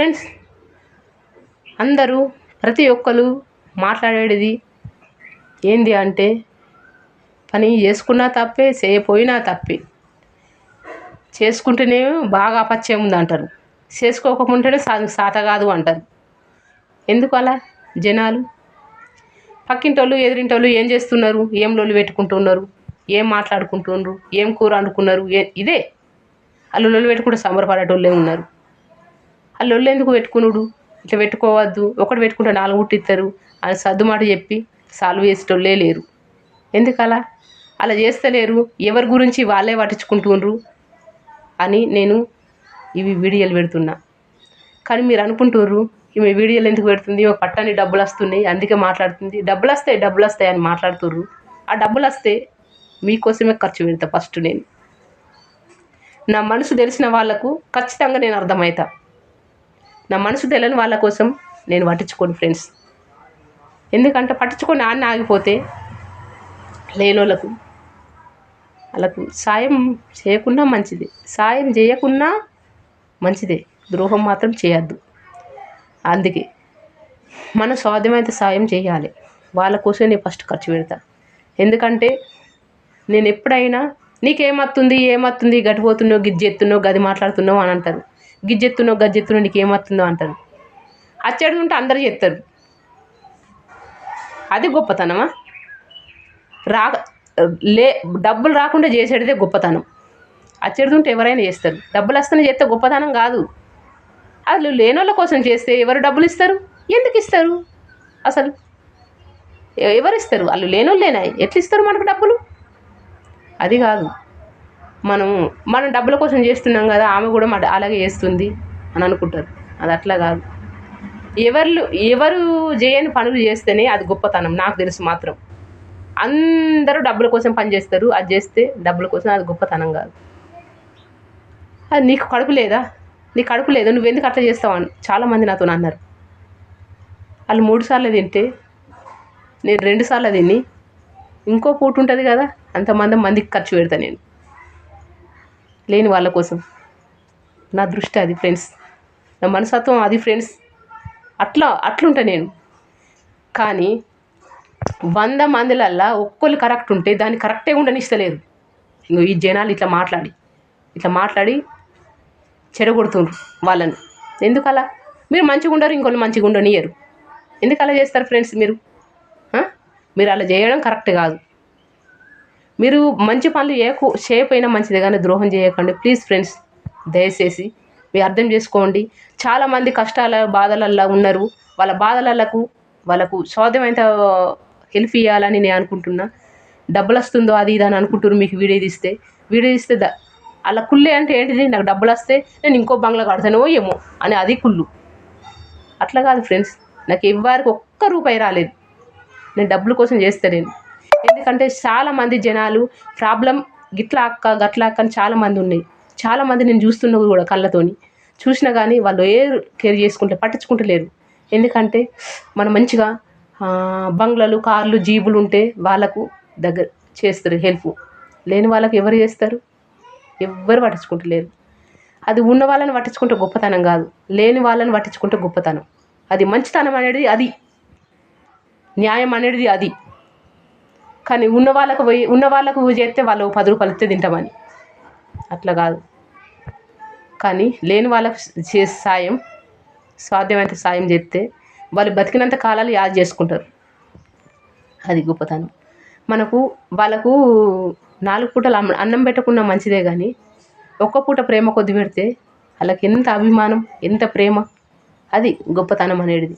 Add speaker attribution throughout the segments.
Speaker 1: Friends అందరూ ప్రతి ఒక్కరు మాట్లాడేది ఏంది అంటే పని చేసుకున్నా తప్పే చేయపోయినా తప్పే. చేసుకుంటేనే బాగా అపత్యం ఉంది అంటారు. చేసుకోకపోతేనే సా సాత కాదు అంటారు. ఎందుకు అలా జనాలు? పక్కింటోళ్ళు ఎదిరింటోళ్ళు ఏం చేస్తున్నారు? ఏం లోళ్ళు పెట్టుకుంటున్నారు? ఏం మాట్లాడుకుంటున్నారు? ఏం కూర వండుకున్నారు? ఏ ఇదే. వాళ్ళు లోలు పెట్టుకుంటే సంబరపడేటోళ్ళే ఉన్నారు. ఆ ఎందుకు పెట్టుకునుడు? ఇట్లా పెట్టుకోవద్దు. ఒకటి పెట్టుకుంటే నాలుగు పుట్టిస్తారు అని సర్దుమాట చెప్పి సాల్వ్ చేసేటోళ్ళే లేరు. ఎందుకలా? అలా చేస్తలేరు. ఎవరి గురించి వాళ్ళే పట్టించుకుంటుండ్రు అని నేను ఇవి వీడియోలు పెడుతున్నా. కానీ మీరు అనుకుంటుర్రు ఈమె వీడియోలు ఎందుకు పెడుతుంది? ఒక పట్టని డబ్బులు వస్తున్నాయి అందుకే మాట్లాడుతుంది. డబ్బులు వస్తాయి డబ్బులు వస్తాయి అని మాట్లాడుతుర్రు. ఆ డబ్బులు వస్తే మీకోసమే ఖర్చు పెడతా ఫస్ట్ నేను. నా మనసు తెలిసిన వాళ్ళకు ఖచ్చితంగా నేను అర్థమవుతా. నా మనసు తెలియని వాళ్ళ కోసం నేను పట్టించుకోను ఫ్రెండ్స్ ఎందుకంటే పట్టించుకొని ఆన్న ఆగిపోతే లేనోళ్ళకు వాళ్ళకు సాయం చేయకుండా మంచిది. సాయం చేయకున్నా మంచిదే. ద్రోహం మాత్రం చేయొద్దు. అందుకే మనం సాధ్యమైతే సాయం చేయాలి. వాళ్ళ కోసం నేను ఫస్ట్ ఖర్చు పెడతా. ఎందుకంటే నేను ఎప్పుడైనా నీకేమత్తుంది ఏమత్తుంది గడిపోతున్నావు గిజ్జెత్తున్నావు గది మాట్లాడుతున్నావు అని అంటారు. గిజ్జెత్తునో గజ్జెత్తునో నీకు ఏమవుతుందో అంటారు అచ్చేడుంటే అందరు చెప్తారు. అది గొప్పతనమా? రా లే డబ్బులు రాకుండా చేసేటిదే గొప్పతనం. అచ్చేడుతుంటే ఎవరైనా చేస్తారు. డబ్బులు వస్తేనే చేస్తే గొప్పతనం కాదు. అసలు లేనోళ్ళ కోసం చేస్తే ఎవరు డబ్బులు ఇస్తారు? ఎందుకు ఇస్తారు? అసలు ఎవరు ఇస్తారు? వాళ్ళు లేనోళ్ళేనా? ఎట్లా ఇస్తారు మనకు డబ్బులు? అది కాదు. మనం మనం డబ్బుల కోసం చేస్తున్నాం కదా ఆమె కూడా మా అలాగే చేస్తుంది అని అనుకుంటారు. అది అట్లా కాదు. ఎవరు ఎవరు చేయని పనులు చేస్తేనే అది గొప్పతనం నాకు తెలుసు మాత్రం. అందరూ డబ్బుల కోసం పని చేస్తారు అది చేస్తే డబ్బుల కోసం అది గొప్పతనం కాదు. అది నీకు కడుపు లేదా? నీ కడుపు లేదు నువ్వు ఎందుకు అట్లా చేస్తావు అని చాలామంది నాతో అన్నారు. వాళ్ళు మూడు సార్లు తింటే నేను రెండు సార్లు తిని ఇంకో పూట ఉంటుంది కదా అంతమంది మందికి ఖర్చు పెడతా నేను. లేని వాళ్ళ కోసం. నా దృష్టి అది ఫ్రెండ్స్. నా మనసత్వం అది ఫ్రెండ్స్. అట్లా అట్లుంటా నేను. కానీ వంద మందిలల్లా ఒక్కళ్ళు కరెక్ట్ ఉంటే దాన్ని కరెక్టే ఉండనిస్తలేదు ఇంకో ఈ జనాలు ఇట్లా మాట్లాడి ఇట్లా మాట్లాడి చెడగొడుతుండ్రు వాళ్ళని. ఎందుకలా? మీరు మంచిగా ఉండరు ఇంకొకళ్ళు మంచిగా ఉండనియరు. ఎందుకు అలా చేస్తారు ఫ్రెండ్స్ మీరు? మీరు అలా చేయడం కరెక్ట్ కాదు. మీరు మంచి పనులు ఏ అయినా మంచిది కానీ ద్రోహం చేయకండి. ప్లీజ్ ఫ్రెండ్స్ దయచేసి మీరు అర్థం చేసుకోండి. చాలామంది కష్టాల బాధలల్లో ఉన్నారు. వాళ్ళ బాధలకు వాళ్ళకు సాధ్యమైనంత హెల్ప్ ఇవ్వాలని నేను అనుకుంటున్నా. డబ్బులు వస్తుందో అది ఇది అని అనుకుంటున్నారు మీకు వీడియో తీస్తే. వీడియో తీస్తే ద అలా కుళ్ళే అంటే ఏంటిది? నాకు డబ్బులు వస్తే నేను ఇంకో బంగ్లా కడతానో ఏమో అని అది కుళ్ళు. అట్లా కాదు ఫ్రెండ్స్ నాకు ఇవ్వరికి ఒక్క రూపాయి రాలేదు. నేను డబ్బుల కోసం చేస్తలేను ఎందుకంటే చాలామంది జనాలు ప్రాబ్లం గిట్లా అక్క గట్లా అక్క అని చాలామంది ఉన్నాయి. చాలామంది నేను చూస్తున్నా కూడా కళ్ళతోని. చూసినా కానీ వాళ్ళు ఏ కేర్ చేసుకుంటే పట్టించుకుంటలేరు ఎందుకంటే మనం మంచిగా బంగ్లాలు కార్లు జీబులు ఉంటే వాళ్ళకు దగ్గర చేస్తారు హెల్ప్. లేని వాళ్ళకి ఎవరు చేస్తారు? ఎవ్వరు పట్టించుకుంటలేరు అది ఉన్న వాళ్ళని పట్టించుకుంటే గొప్పతనం కాదు. లేని వాళ్ళని పట్టించుకుంటే గొప్పతనం. అది మంచితనం అనేది అది. న్యాయం అనేది అది. కానీ ఉన్న వాళ్ళకు పోయి ఉన్న వాళ్ళకు చేస్తే వాళ్ళు పది రూపాయలు ఇస్తే తింటామని. అట్లా కాదు. కానీ లేని వాళ్ళకు చేసే సాయం సాధ్యమైనంత సాయం చేస్తే వాళ్ళు బతికినంత కాలాలు యాద్ చేసుకుంటారు. అది గొప్పతనం. మనకు వాళ్ళకు నాలుగు పూటలు అమ్మ- అన్నం పెట్టకుండా మంచిదే కానీ ఒక్క పూట ప్రేమ కొద్ది పెడితే వాళ్ళకి ఎంత అభిమానం ఎంత ప్రేమ అది గొప్పతనం అనేది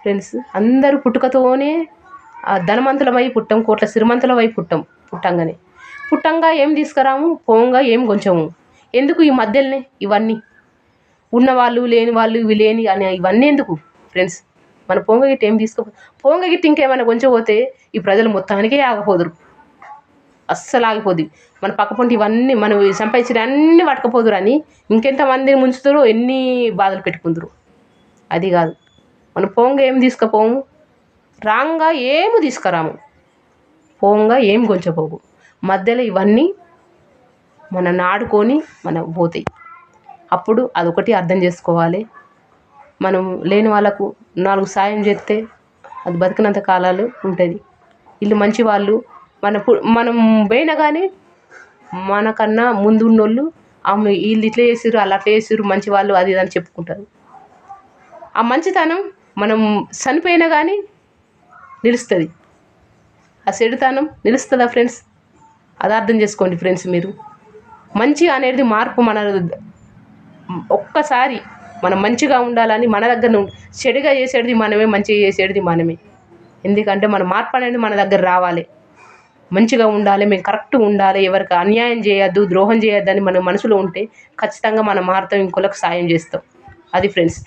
Speaker 1: ఫ్రెండ్స్ అందరూ పుట్టుకతోనే ధనవంతులమై పుట్టం కోట్ల శ్రీమంతులమై పుట్టం పుట్టంగానే. పుట్టంగా ఏం తీసుకురాము? పోంగా ఏం కొంచెము? ఎందుకు ఈ మధ్యలోనే ఇవన్నీ? ఉన్నవాళ్ళు లేని వాళ్ళు ఇవి లేని అని ఇవన్నీ ఎందుకు ఫ్రెండ్స్ మన పొంగ గిట్ట ఏం తీసుకో? పొంగ గిట్ట ఇంకేమైనా కొంచెపోతే ఈ ప్రజలు మొత్తానికే ఆగపోదురు. అస్సలు ఆగిపోద్ది మన పక్కపొంటి ఇవన్నీ మనం సంపాదించిన అన్నీ పట్టకపోదురు అని ఇంకెంతమంది ముంచుతారో ఎన్ని బాధలు పెట్టుకుందరు. అది కాదు. మన పొంగ ఏం తీసుకుపోము? రాంగా ఏమి తీసుకురాము. పోంగా ఏం కొంచెపోవు మధ్యలో ఇవన్నీ మన నాడుకొని మనం పోతాయి. అప్పుడు అదొకటి అర్థం చేసుకోవాలి. మనం లేని వాళ్ళకు నాలుగు సాయం చేస్తే అది బతికినంత కాలాలు ఉంటుంది. వీళ్ళు మంచి వాళ్ళు. మన పు- మనం పోయినా కానీ మనకన్నా ముందు ఉన్నోళ్ళు ఆమె వీళ్ళు ఇట్లా చేసిర్రు అలా అట్లా చేసిర్రు మంచి వాళ్ళు అది ఇది అని చెప్పుకుంటారు. ఆ మంచితనం మనం చనిపోయినా కానీ నిలుస్తుంది. ఆ చెడుతనం నిలుస్తుందా ఫ్రెండ్స్? అది అర్థం చేసుకోండి ఫ్రెండ్స్ మీరు. మంచి అనేది మార్పు మన ఒక్కసారి మనం మంచిగా ఉండాలని మన దగ్గర చెడుగా చేసేది మనమే మంచిగా చేసేది మనమే. ఎందుకంటే మన మార్పు అనేది మన దగ్గర రావాలి. మంచిగా ఉండాలి మేము కరెక్ట్గా ఉండాలి ఎవరికి అన్యాయం చేయొద్దు ద్రోహం చేయొద్దని మన మనసులో ఉంటే ఖచ్చితంగా మనం మారుతాం ఇంకోళ్ళకి సాయం చేస్తాం. అది ఫ్రెండ్స్.